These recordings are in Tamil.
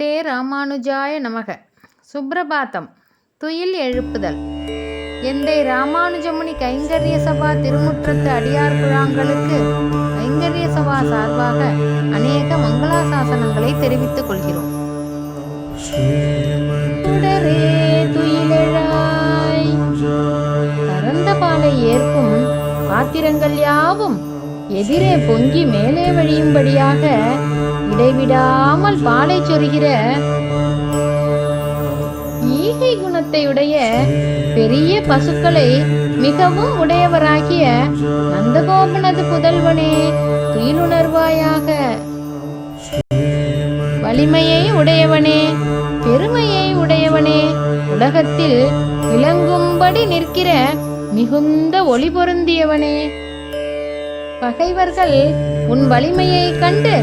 ஸ்ரீமதே ராமானுஜாய நமக. சுப்பிரபாத்தம் துயில் எழுப்புதல். எந்தை ராமானுஜமுனி கைங்கரிய சபா திருமுற்றத்து அடியார் குழாங்களுக்கு கைங்கரிய சபா சார்பாக அநேக மங்களாசாசனங்களை தெரிவித்துக் கொள்கிறோம். தொடரே துயிலெழாய். பரந்த பாலை ஏற்கும் பாத்திரங்கள் யாவும் எதிரே பொங்கி மேலே வழியும்படியாக இடைவிடாமல் பாலை சொருகிற ஈகை குணத்தையுடைய பெரிய பசுக்களை மிகவும் உடையவராகிய நந்தகோபனது புதல்வனே துயிலுணர்வாயாக. வலிமையை உடையவனே பெருமையை உடையவனே உலகத்தில் விளங்கும்படி நிற்கிற மிகுந்த ஒளி பொருந்தியவனே. பகைவர்கள் உன் வலிமையை கண்டு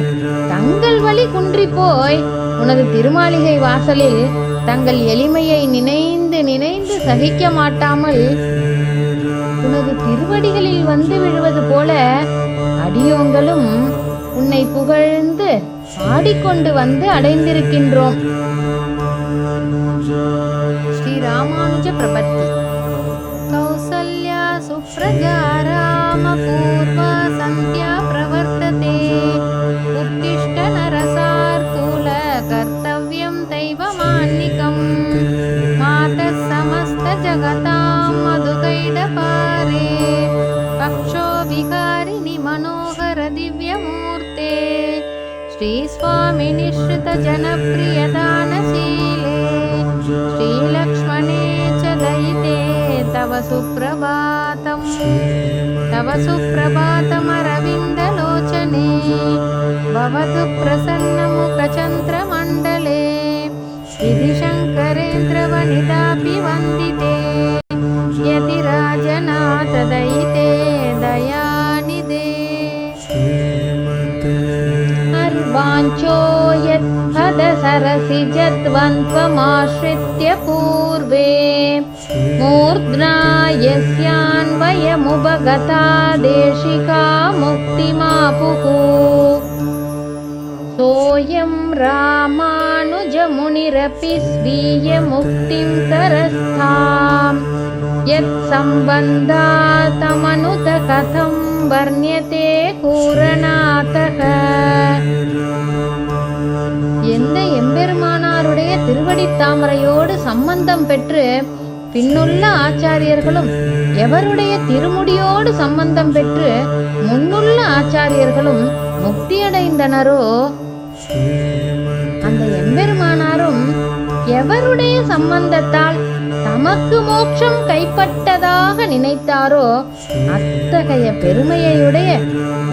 தங்கள் வழி குன்றி போய் உனது திருமாளிகை வாசலில் தங்கள் எளிமையை நினைந்து நினைந்து சகிக்க மாட்டாமல் உனது திருவடிகளில் வந்து விழுவது போல அடியோங்களும் உன்னை புகழ்ந்து ஆடிக்கொண்டு வந்து அடைந்திருக்கின்றோம். ஸ்ரீ ராமானுஜ பிரபத்தி. கௌசல்யா சுப்ரஜா प्रवर्तते। उत्कृष्ट नरसार्तूलकर्तव्यं दैव मान्निकं मातः समस्तजगतां मधुकैडपारे पक्षोविकारिणि मनोहर दिव्यमूर्ते। श्रीस्वामिनिश्रितजनप्रिय तव सुप्रभातमरविन्दलोचने भवतु प्रसन्नमुखचन्द्रमण्डले विधिशङ्करेन्द्रवनितापि वन्दिते यतिराजनाथ दयिते दयानिदे अर्वाञ्चो यत्पदसरसि जद्वन्द्वमाश्रित्य पूर्वे मूर्ध्ना यस्यान्वयमुपगता देशिका मुक्तिमापुः सोऽयं रामानुजमुनिरपि स्वीयमुक्तिं करस्थाम् यत्सम्बन्धातमनुत कथं वर्ण्यते கூரநாதக எந்த எம்பெருமானாருடைய திருவடித் தாமரையோடு சம்பந்தம் பெற்று பின்னுள்ள ஆச்சாரியர்களும் எவருடைய திருமுடியோடு சம்பந்தம் பெற்று முன்னுள்ள ஆச்சாரியர்களும் முக்தியடைந்தனரோ? அந்த எம்பெருமானாரும் எவருடைய சம்பந்தத்தால் தமக்கு மோட்சம் கைப்பட்டதாக நினைத்தாரோ அத்தகைய பெருமையுடைய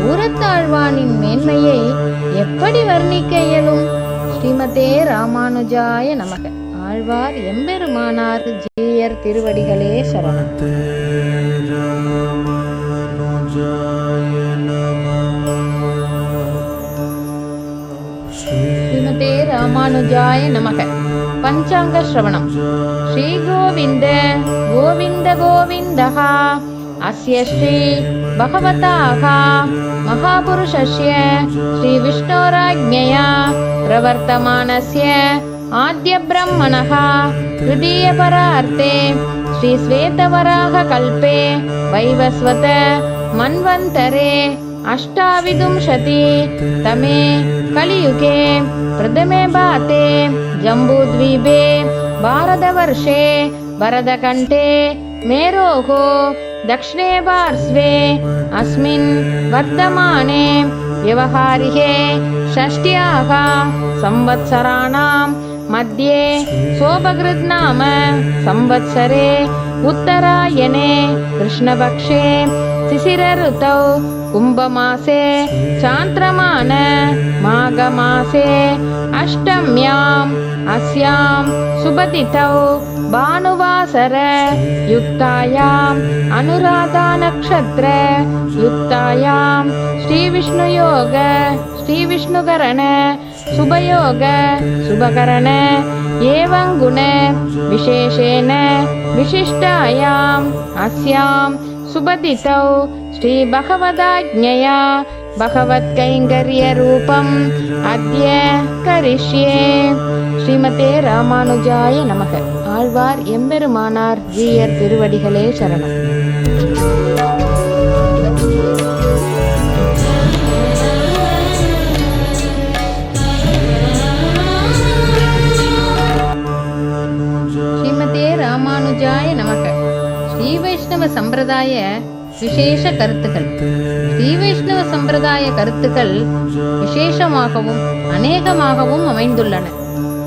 ஊரத்தாழ்வானின் மேன்மையை எப்படி வர்ணிக்க இயலும்? ஸ்ரீமதே ராமானுஜாய நமக. ஆழ்வார் எம்பெருமானார் ஜீயர் திருவடிகளே சரணம் ஸ்ரீமதே ராமானுஜாய நமக பஞ்சாங்க ஸ்ரவணம் ஸ்ரீ கோவிந்த கோவிந்த கோவிந்தः அஸ்ய ஸ்ரீ பகவதாः महापुरुषस्य श्रीविष्णोराज्ञया प्रवर्तमानस्य आद्यब्रह्मणः तृतीयपरार्थे श्रीश्वेतवराहकल्पे वैवस्वत मन्वन्तरे अष्टाविंशति तमे कलियुगे प्रथमे भाते जम्बूद्वीपे भारतवर्षे भरतकण्ठे मेरोः दक्षिणे पार्श्वे अस्मिन् वर्तमाने व्यवहारिके षष्ट्याः संवत्सराणां मध्ये सोपकृद्नाम संवत्सरे उत्तरायणे कृष्णपक्षे शिशिरऋतौ कुम्भमासे चान्द्रमान माघमासे अष्टम्याम् अस्यां सुबतिथौ भानुवासर युक्तायाम् अनुराधानक्षत्र युक्तायां श्रीविष्णुयोग श्रीविष्णुकरण शुभयोग शुभकरण एवं गुण विशेषेण विशिष्टायाम् अस्यां सुबतिथौ श्रीभगवदाज्ञया பகவத்கைங்கரியரூபம் அத்ய கரிஷ்யே. ஸ்ரீமதே ராமானுஜாய நமக. ஆழ்வார் எம்பெருமானார் ஜீயர் திருவடிகளே சரணம். கருத்துக்கள். ஸ்ரீ வைஷ்ணவ சம்பிரதாய கருத்துக்கள் விசேஷமாகவும் அநேகமாகவும் அமைந்துள்ளன.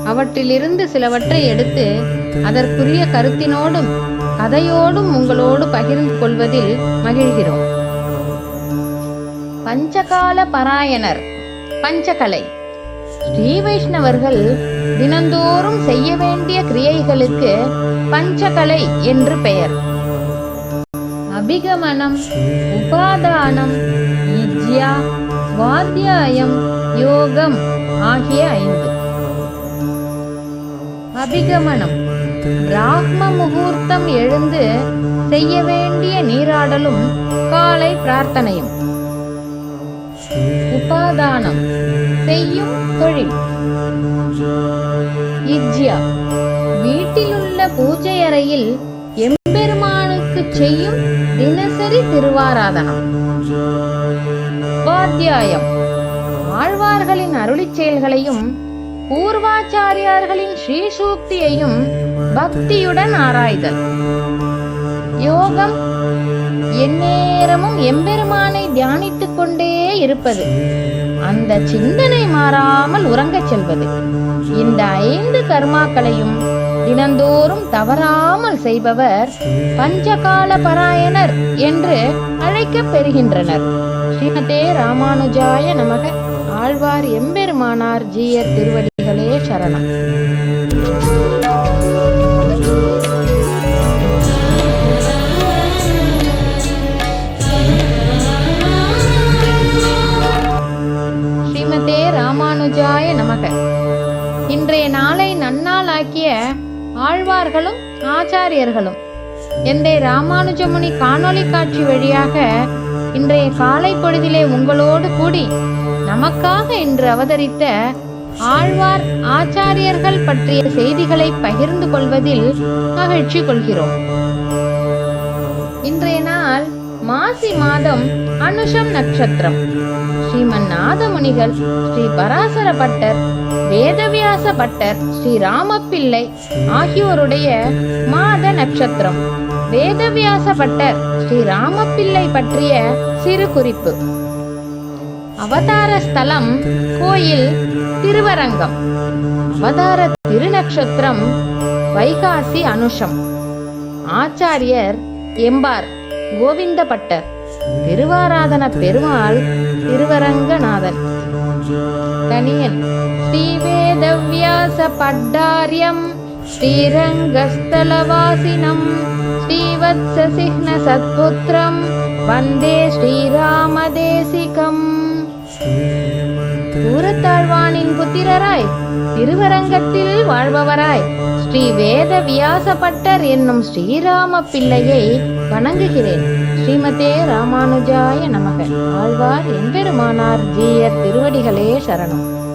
அவற்றிலிருந்து சிலவற்றை எடுத்து அதற்குரிய கருத்தினோடும் கதையோடும் உங்களோடு பகிர்ந்து கொள்வதில் மகிழ்கிறோம். பஞ்சகால பராயணர் பஞ்சகலை. ஸ்ரீ வைஷ்ணவர்கள் தினந்தோறும் செய்ய வேண்டிய கிரியைகளுக்கு பஞ்சகலை என்று பெயர். அபிகமனம் உபாதானம் இஜ்யா சுவாத்தியாயம் யோகம் ஆகிய ஐந்து. அபிகமனம். பிராக்ம முகூர்த்தம் எழுந்து செய்ய வேண்டிய நீராடலும் காலை பிரார்த்தனையும். உபாதானம். செய்யும் தொழில். இஜ்யா வீட்டிலுள்ள பூஜை அறையில் செய்யும் தினசரி திருவாராதனம். உபாத்தியாயம். ஆழ்வார்களின் அருளி செயல்களையும் பூர்வாச்சாரியார்களின் ஸ்ரீசூக்தியையும் பக்தியுடன் ஆராய்தல். யோகம் எந்நேரமும் எம்பெருமானை தியானித்துக் கொண்டே இருப்பது அந்த சிந்தனை மாறாமல் உறங்கச் செல்வது. இந்த ஐந்து கர்மாக்களையும் தினந்தோறும் தவறாமல் செய்பவர் பஞ்சகால பராயணர் என்று அழைக்கப் பெறுகின்றனர். ஸ்ரீமதே ராமானுஜாய நமக. ஆழ்வார் எம்பெருமானார் ஜீயர் திருவடிகளே சரணம். ஆச்சாரியர்களும் எந்தை ராமானுஜமுனி காணொளி காட்சி வழியாக இன்றைய காலை பொழுதிலே உங்களோடு கூடி நமக்காக இன்று அவதரித்த ஆழ்வார் ஆச்சாரியர்கள் பற்றிய செய்திகளை பகிர்ந்து கொள்வதில் மகிழ்ச்சி கொள்கிறோம். இன்றைய நாள் மாசி மாதம் அனுஷம் நட்சத்திரம். ஸ்ரீமன் நாதமுனிகள் ஸ்ரீ பராசர பட்டர் வேதவியாச பட்டர் ஸ்ரீ ராமப்பிள்ளை ஆகியோருடைய மாத நட்சத்திரம். வேதவியாச பட்டர் ஸ்ரீ ராமப்பிள்ளை பற்றிய சிறு குறிப்பு. அவதார ஸ்தலம் கோயில் திருவரங்கம். அவதார திருநக்ஷத்திரம் வைகாசி அனுஷம். ஆச்சாரியர் எம்பார் கோவிந்த பட்டர் திருவாராதன பெருமாள் திருவரங்கநாதன். श्रीवेदव्यास श्रीवेदव्यासपड्डार्यं श्रीरङ्गस्थलवासिनं श्रीवत्ससिंह सत्पुत्रं वन्दे श्रीरामदेशिकम्। புத்திரராய் திருவரங்கத்தில் வாழ்பவராய். ஸ்ரீ வேத வியாசப்பட்டர் என்னும் ஸ்ரீராம பிள்ளையை வணங்குகிறேன். ஸ்ரீமதே ராமானுஜாய நமக. ஆழ்வார் எம்பெருமானார் ஜீயர் திருவடிகளே சரணம்.